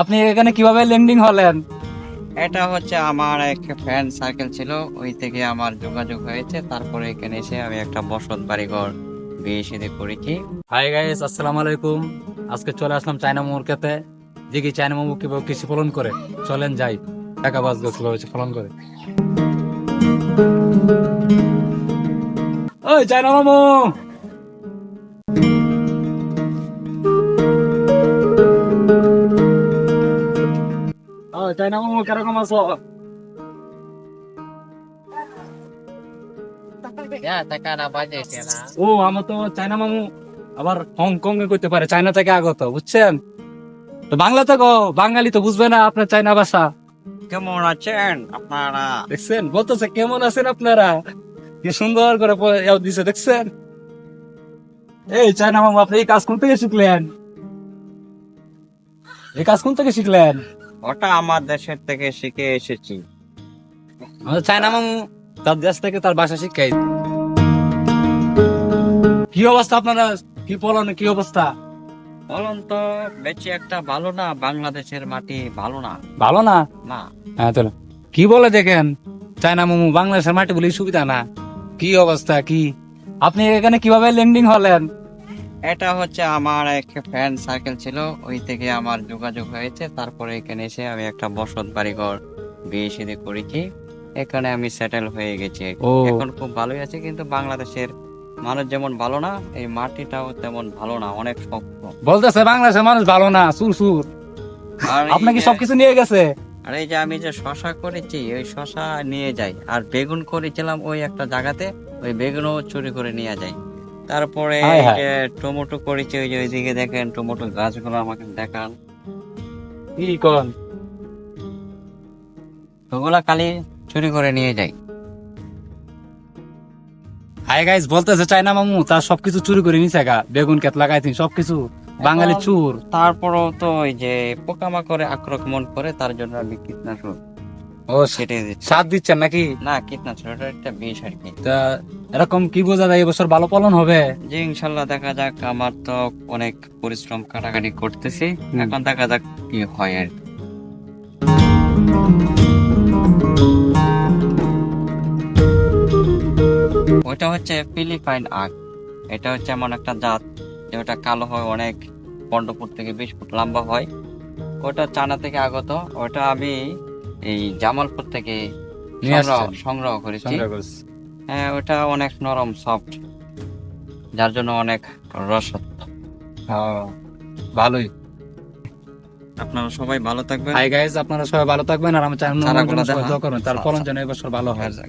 আপনি এখানে কীভাবে ল্যান্ডিং হলেন? এটা হচ্ছে আমার এক ফ্রেন্ড সার্কেল ছিল ওই থেকে আমার যোগাযোগ হয়েছে তারপরে এখানে এসে আমি একটা বসত বাড়িঘর বিয়ে সাথে করেছি। হাই গাইস আসসালামু আলাইকুম। আজকে চলে আসলাম চায়না মোমোরকেতে দেখি চায়না মোমো কীভাবে কৃষি ফলন করে? চলেন যাই। টাকা বাজ গাছ কীভাবে ফলন করে। ওই চায়না মোমো! ও চায়না মোমো? কীরকম আছো? ও আমার তো চায়না মামু। আবার হংকং এ করতে পারে চায়না থেকে আগত বুঝছেন? তো বাংলা তো গো বাঙালি তো বুঝবে না আপনার চায়না ভাষা। কেমন আছেন আপনারা? দেখছেন? বলতেছে কেমন আছেন আপনারা? কি সুন্দর করে দিছে দেখছেন? এই চায়না মামু আপনি এই কাজ কোন থেকে শিখলেন? এই কাজ কোন থেকে শিখলেন? ওটা আমার দেশের থেকে শিখে এসেছি। আমাদের চায়না মামু তার দেশ থেকে তার ভাষা শিখাই। কি অবস্থা আপনারা? কি বলেন কি অবস্থা? বলুন তো বেশি একটা ভালো না বাংলাদেশের মাটি ভালো না। ভালো না? না। হ্যাঁ তো কি বলে দেখেন? চায়না মোমো বাংলাদেশের মাটি বলে সুবিধা না? কি অবস্থা কি? আপনি এখানে কীভাবে ল্যান্ডিং হলেন? এটা হচ্ছে আমার এক ফ্রেন্ড সার্কেল ছিল ওই থেকে আমার যোগাযোগ হয়েছে। তারপরে এখানে এসে আমি একটা বসত বাড়িঘর বিয়ে সাথে করেছি। এখানে আমি সেটেল হয়ে গেছি। এখন খুব ভালোই আছে কিন্তু বাংলাদেশের মানুষ যেমন ভালো না এই মাটিটাও তেমন ভালো না অনেক শক্ত। বলতেছে বাংলাদেশের মানুষ ভালো না সুর সুর আর আপনাকে সবকিছু নিয়ে গেছে? আর এই যে আমি যে শশা করেছি ওই শশা নিয়ে যাই। আর বেগুন করেছিলাম ওই একটা জায়গাতে ওই বেগুনও চুরি করে নিয়ে যাই। তারপরে টমেটো করেছি ওই যে ওইদিকে দেখেন টমেটো গাছগুলো আমাকে দেখান। কি কোন ওগুলা খালি চুরি করে নিয়ে যাই। হাই গাইস বলতেছে চায়না মামু তার সবকিছু চুরি করে নিছে গা। বেগুন ক্ষেত লাগাইছেন সবকিছু। বাঙালি চুর। তারপরেও তো ওই যে পোকামাকড়ে আক্রমণ করে তার জন্য আমি কীটনাশক ও সেটাই দিচ্ছি। সাত দিচ্ছেন নাকি? না কীটনাশক এটা একটা বিষ আর কি। তা এরকম কি বোঝা যায় এবছর ভালো ফলন হবে? যে ইনশাল্লাহ দেখা যাক। আমার তো অনেক পরিশ্রম কাটাকাটি করতেছি। এখন দেখা যাক কি হয় আর কি। ওইটা হচ্ছে ফিলিপাইন আখ। এটা হচ্ছে এমন একটা জাত যেটা কালো হয় অনেক পনেরো ফুট থেকে বিশ ফুট লম্বা হয়। ওটা চানা থেকে আগত। ওটা আমি এই জামালপুর থেকে সংগ্রহ করেছি। সংগ্রহ করছি। ওটা অনেক নরম সফট যার জন্য অনেক রসত্ব হ্যাঁ, ভালোই। আপনারা সবাই ভালো থাকবেন। হাই গাইস আপনারা সবাই ভালো থাকবেন আর আমার চ্যানেল। দোয়া করবেন তার ফলন যেন এবছর ভালো হয়। আর